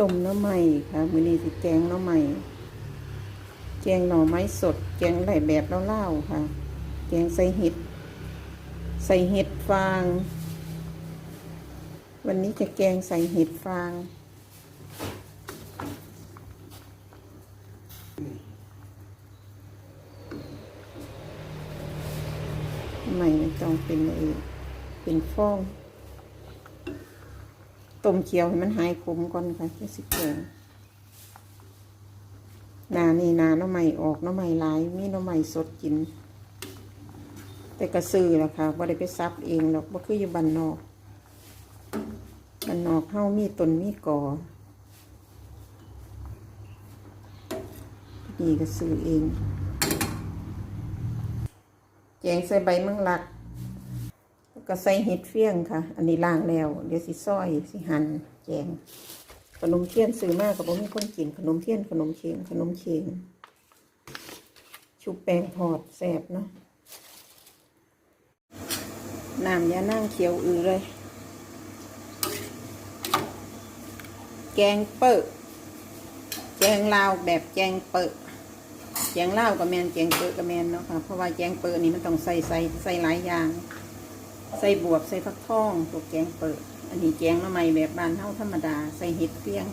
ต้มน้ำใหม่ค่ะมือนี้สิแกงน้ำใหม่แกงหน่อไม้สด แกงไหลแบบเล่าๆค่ะ แกงใส่เห็ด ใส่เห็ดฟาง วันนี้จะแกงใส่เห็ดฟาง ใหม่ไม่ต้องเป็นไอเป็นฟอง ต้มเคี่ยวให้มันหายขมก่อนค่ะจะสิแกงนานี่นาน้ำใหม่ออกน้ำใหม่หลายมีน้ำใหม่สดกิน แต่กระซื้อละค่ะว่าได้ไปซับเองหรอกว่าคืออยู่บ้านนอกบ้านนอกเฮามีต้นมีก่อนี่ก็ซื้อเอง แกงใส่ใบมังลัก ก็ใส่เห็ดเฟี้ยงค่ะ อันนี้ล้างแล้ว เดี๋ยวสิซอยสิหั่นแกงขนมเทียนซื้อมากกับผมมีคนกินขนมเทียนขนมเชียงขนมเชียงชุบแป้งทอดแซ่บเนาะน้ำยานั่งเขียวอือเลย แกงเปิดแกงลาวแบบแกงเปิดแกงลาวกับแมนแกงเปิดกับแมนเนาะค่ะเพราะว่าแกงเปิดนี่มันต้องใส่ใส่ใส่หลายอย่าง ใส่บวบใส่ฟักทองตัวแกงเปิด อันนี้แกงหน้ำใหม่แบบบ้านเฮาธรรมดา ใส่เห็ดเฟี้ยง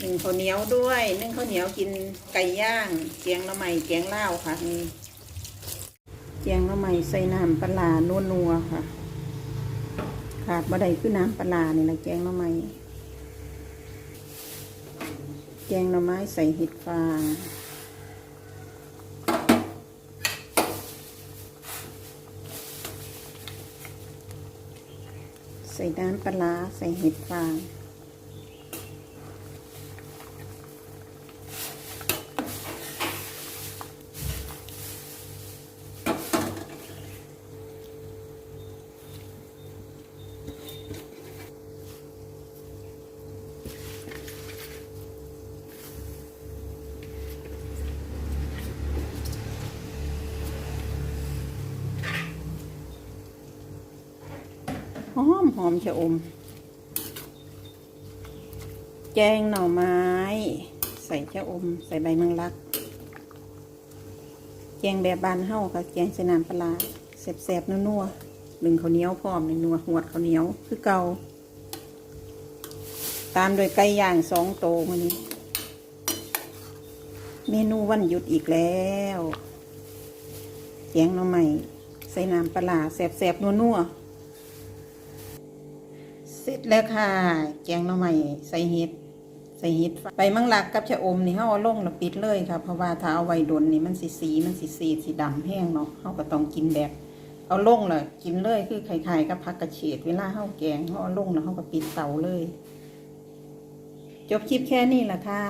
หนึ่งข้าวเหนียวด้วยนึ่งข้าวเหนียวกินไก่ย่างแกงหน้ำใหม่แกงเลาค่ะนี่แกงหน้ำใหม่ใส่น้ำปลานัวนัวๆค่ะ ขาดบ่ได้คือน้ำปลานี่แหละแกงหน้ำใหม่แกงหน่อไม้ใส่เห็ดฟาง ใส่น้ำปลาร้าใส่เห็ดฟาง หอมหอมชะอม แกงหน่อไม้ ใส่ชะอม ใส่ใบมังลัก แกงแบบบานเฮาค่ะแกงใสน้ำปลาร้าแสบๆนัวๆหนึ่งข้าวเหนียวพร้อมหนึ่งนัวหวดข้าวเหนียวคือเก่าตามโดยไก่ย่างสองโตมันนี้ เมนูวันหยุดอีกแล้วแกงหน่อไม้ใส่น้ำปลาร้าแสบๆนัวๆ เสร็จแล้วค่ะ แกงหน่อไม้ใส่เห็ดใส่เห็ดใบมังลักกับชะอมนี่เฮาเอาลงแล้วปิดเลยค่ะ เพราะว่าถ้าเอาไว้ดนนี่มันสีสีมันสีสีสีดำแห้งเนาะเฮาก็ต้องกินแบบ เอาลงเลยกินเลยคือไข่ไข่กับผักกระเฉดเวลาเฮาแกงเฮาเอาลงแล้วเฮาก็ปิดเตาเลย จบคลิปแค่นี้ละค่ะ